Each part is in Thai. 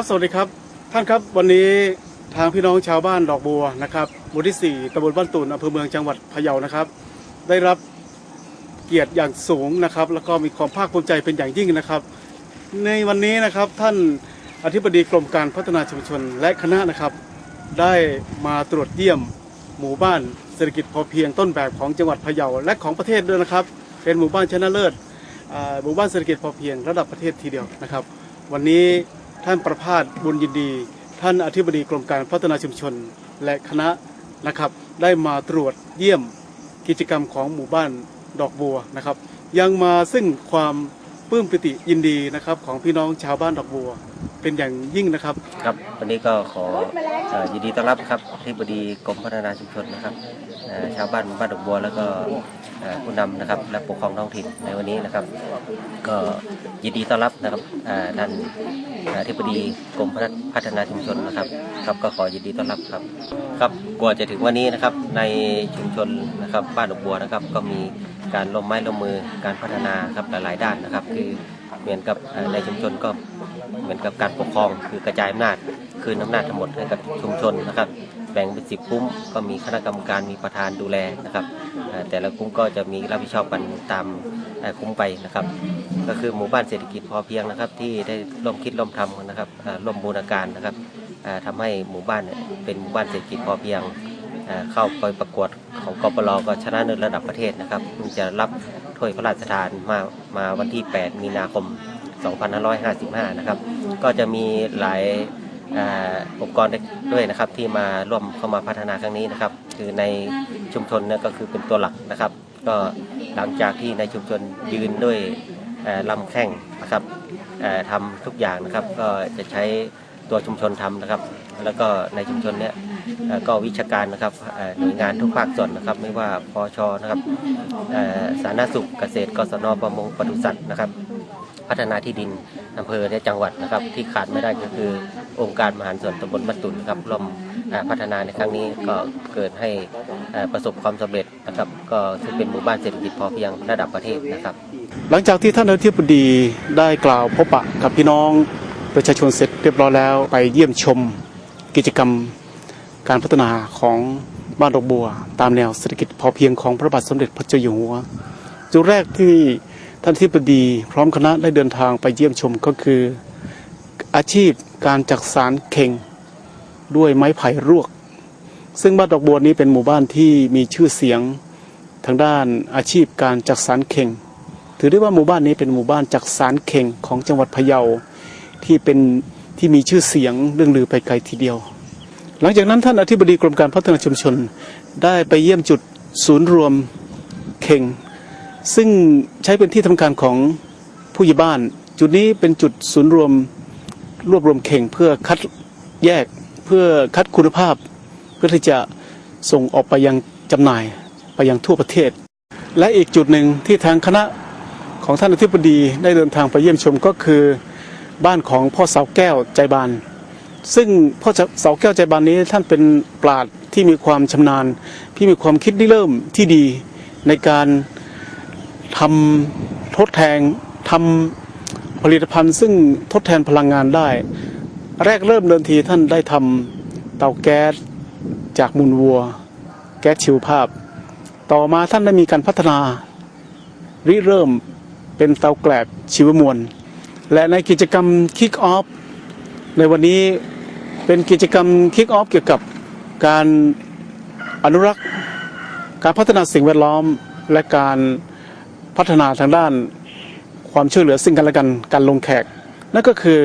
ครับสวัสดีครับ ท่านครับวันนี้ทางพี่น้องชาวบ้านดอกบัวนะครับหมู่ที่ 4ตำบลบ้านตุ่นอำเภอเมืองจังหวัดพะเยานะครับ ได้รับเกียรติอย่างสูงนะครับ แล้วก็มีความภาคภูมิใจเป็นอย่างยิ่งนะครับ ในวันนี้นะครับท่านอธิบดีกรมการพัฒนาชุมชนและคณะนะครับ ได้มาตรวจเยี่ยมหมู่บ้านเศรษฐกิจพอเพียงต้นแบบของจังหวัดพะเยาและของประเทศด้วยนะครับ เป็นหมู่บ้านชนะเลิศหมู่บ้านเศรษฐกิจพอเพียงระดับประเทศทีเดียวนะครับ วันนี้ ท่านประพาสบุญยินดี ท่านอธิบดีกรมการพัฒนาชุมชน และคณะนะครับ ได้มาตรวจเยี่ยมกิจกรรมของหมู่บ้านดอกบัวนะครับ ยังมาซึ่งความ ปลื้มปิติยินดีนะครับของพี่น้องชาวบ้านดอกบัว เป็นอย่างยิ่งนะครับ ครับวันนี้ก็ขอเอ่อยินดีต้อนรับครับที่บดีกรมพัฒนาชุมชนนะครับเอ่อชาวบ้านบ้านดอกบัวแล้วก็เอ่อผู้นำนะครับและปกครองท้องถิ่นในวันนี้นะครับ ก็ยินดีต้อนรับนะครับเอ่อท่านเอ่อที่บดีกรมพัฒนาชุมชนนะครับ ครับก็ขอยินดีต้อนรับครับ ครับกว่าจะถึงวันนี้นะครับในชุมชนนะครับบ้านดอกบัวนะครับ ก็มี การร่วมไม้ร่วมมือการพัฒนาครับหลายๆ ด้านนะครับ คือเหมือนกับในชุมชนก็เหมือนกับการปกครอง คือกระจายอำนาจคืนอำนาจทั้งหมดให้กับชุมชนนะครับ แบ่งเป็นสิบคุ้มก็มีคณะกรรมการมีประธานดูแลนะครับเอ่แต่ละคุ้มก็จะมีรับผิดชอบกันตามคุ้มไปนะครับ ก็คือหมู่บ้านเศรษฐกิจพอเพียงนะครับ ที่ได้ร่วมคิดร่วมทำนะครับร่วมบูรณาการนะครับเอ่อทำให้หมู่บ้านเนี่ยเป็นหมู่บ้านเศรษฐกิจพอเพียง เข้าไปประกวดของกปรก็ชนะเลิศระดับประเทศนะครับจะรับถ้วยพระราชทานมามาวันที่ 8 มีนาคม 2555 นะครับ ก็จะมีหลายองค์กรด้วยนะครับที่มาร่วมเข้ามาพัฒนาครั้งนี้นะครับ คือในชุมชนเนี่ยก็คือเป็นตัวหลักนะครับ ก็หลังจากที่ในชุมชนยืนด้วยลำแข้งนะครับทำทุกอย่างนะครับก็จะใช้ตัวชุมชนทำนะครับ แล้วก็ในชุมชนเนี่ยก็วิชาการนะครับหน่วยงานทุกภาคส่วนนะครับ ไม่ว่าพอชนะครับสาธารณสุขเกษตรกศนประมงปศุสัตว์นะครับ พัฒนาที่ดินอำเภอและจังหวัดนะครับ ที่ขาดไม่ได้ก็คือองค์การมหารส่วนตำบลบ้านตุนครับร่วมพัฒนาในครั้งนี้ก็เกิดให้ประสบความสำเร็จนะครับ ก็ซึ่งเป็นหมู่บ้านเศรษฐกิจพอเพียงระดับประเทศนะครับ หลังจากที่ท่านอธิบดีได้กล่าวพบปะกับพี่น้องประชาชนเสร็จเรียบร้อยแล้วไปเยี่ยมชม กิจกรรมการพัฒนาของบ้านดอกบัว ตามแนวเศรษฐกิจพอเพียงของพระบาทสมเด็จพระเจ้าอยู่หัว จุดแรกที่ท่านอธิบดีพร้อมคณะได้เดินทางไปเยี่ยมชมก็คือ อาชีพการจักสารเข่งด้วยไม้ไผ่รวก ซึ่งบ้านดอกบัวนี้เป็นหมู่บ้านที่มีชื่อเสียงทางด้านอาชีพการจักสารเข่ง ถือได้ว่าหมู่บ้านนี้เป็นหมู่บ้านจักสารเข่งของจังหวัดพะเยาที่เป็น ที่มีชื่อเสียงเรื่องลือไปไกลทีเดียว หลังจากนั้นท่านอธิบดีกรมการพัฒนาชุมชน ได้ไปเยี่ยมจุดศูนย์รวมเข่ง ซึ่งใช้เป็นที่ทำการของผู้ใหญ่บ้าน จุดนี้เป็นจุดศูนย์รวมรวบรวมเข่งเพื่อคัดแยกเพื่อคัดคุณภาพ เพื่อที่จะส่งออกไปยังจำหน่ายไปยังทั่วประเทศ และอีกจุดหนึ่งที่ทางคณะของท่านอธิบดีได้เดินทางไปเยี่ยมชมก็คือ บ้านของพ่อเสาแก้วใจบาน ซึ่งพ่อเสาแก้วใจบานนี้ท่านเป็นปราดที่มีความชำนาญ ที่มีความคิดริเริ่มที่ดีในการทำทดแทนทำผลิตภัณฑ์ซึ่งทดแทนพลังงานได้ แรกเริ่มเดินทีท่านได้ทำเตาแก๊สจากมูลวัว แก๊สชีวภาพ ต่อมาท่านได้มีการพัฒนาริเริ่มเป็นเตาแกลบชีวมวล และในกิจกรรม Kick Off ในวันนี้เป็นกิจกรรม Kick Off เกี่ยวกับการอนุรักษ์ การพัฒนาสิ่งแวดล้อม และการพัฒนาทางด้านความช่วยเหลือซึ่งกันและกันการลงแขก นั่นก็คือ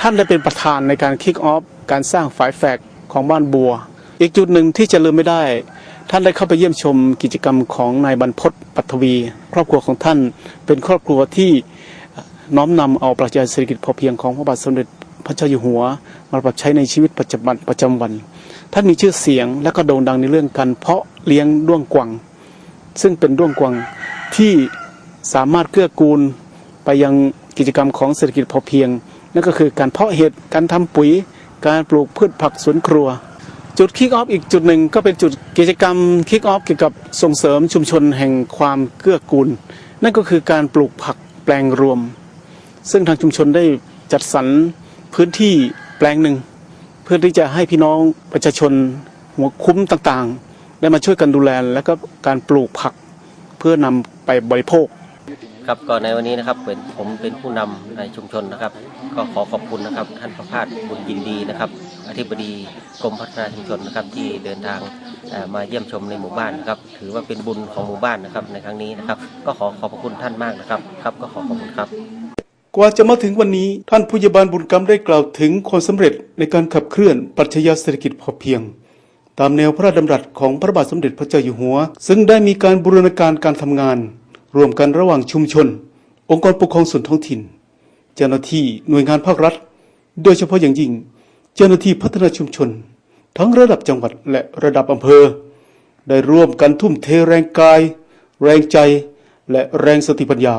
ท่านได้เป็นประธานในการ Kick Off การสร้างฝายแฝกของบ้านบัว อีกจุดหนึ่งที่จะลืมไม่ได้ ท่านได้เข้าไปเยี่ยมชมกิจกรรมของนายบรรพตปัทวี ครอบครัวของท่านเป็นครอบครัวที่ น้อมนำเอาปรัชญาเศรษฐกิจพอเพียงของพระบาทสมเด็จพระเจ้าอยู่หัว มาปรับใช้ในชีวิตประจำวันประจำวัน ท่านมีชื่อเสียงและก็โด่งดังในเรื่องการเพาะเลี้ยงด้วงกวางซึ่งเป็นด้วงกวางที่สามารถเกื้อกูลไปยังกิจกรรมของเศรษฐกิจพอเพียง นั่นก็คือการเพาะเห็ดการทำปุ๋ย การปลูกพืชผักสวนครัว จุดคิกออฟอีกจุดหนึ่งก็เป็นจุดกิจกรรมคิกออฟเกี่ยวกับส่งเสริมชุมชนแห่งความเกื้อกูล นั่นก็คือการปลูกผักแปลงรวม ซึ่งทางชุมชนได้จัดสรรพื้นที่แปลงหนึ่ง เพื่อที่จะให้พี่น้องประชาชนหัวคุ้มต่างๆ ได้มาช่วยกันดูแล และก็การปลูกผักเพื่อนำไปบริโภคครับก็ในวันนี้นะครับเป็นผมเป็นผู้นำในชุมชนนะครับ ก็ขอขอบคุณนะครับ ท่านประภาสบุญยินดีนะครับอธิบดีกรมพัฒนาชุมชนนะครับ ที่เดินทางมาเยี่ยมชมในหมู่บ้านนะครับ ถือว่าเป็นบุญของหมู่บ้านนะครับในครั้งนี้นะครับ ก็ขอขอบคุณท่านมากนะครับครับ ก็ขอขอบคุณครับ กว่าจะมาถึงวันนี้ ท่านผู้ใหญ่บ้านบุญกรรมได้กล่าวถึงความสำเร็จในการขับเคลื่อนปรัชญาเศรษฐกิจพอเพียง ตามแนวพระราชดำรัสของพระบาทสมเด็จพระเจ้าอยู่หัว ซึ่งได้มีการบูรณาการการทำงานร่วมกันระหว่างชุมชน องค์กรปกครองส่วนท้องถิ่น เจ้าหน้าที่หน่วยงานภาครัฐ โดยเฉพาะอย่างยิ่ง เจ้าหน้าที่พัฒนาชุมชน ทั้งระดับจังหวัดและระดับอำเภอ ได้ร่วมกันทุ่มเทแรงกาย แรงใจ และแรงสติปัญญา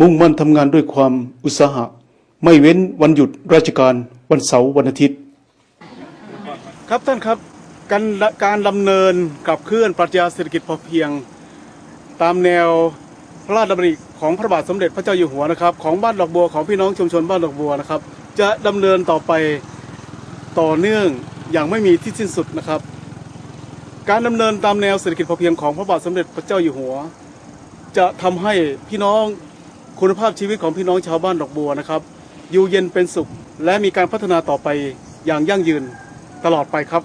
มุ่งมั่นทำงานด้วยความอุตสาหะ ไม่เว้นวันหยุดราชการวันเสาร์วันอาทิตย์ ครับท่านครับการการดำเนินกับเคลื่อนปรัชญาเศรษฐกิจพอเพียง ตามแนวพระราชดำริของพระบาทสมเด็จพระเจ้าอยู่หัวนะครับ ของบ้านดอกบัวของพี่น้องชุมชนบ้านดอกบัวนะครับ จะดำเนินต่อไปต่อเนื่องอย่างไม่มีที่สิ้นสุดนะครับ การดำเนินตามแนวเศรษฐกิจพอเพียงของพระบาทสมเด็จพระเจ้าอยู่หัว จะทำให้พี่น้อง คุณภาพชีวิตของพี่น้องชาวบ้านดอกบัวนะครับ อยู่เย็นเป็นสุข และมีการพัฒนาต่อไปอย่างยั่งยืนตลอดไปครับ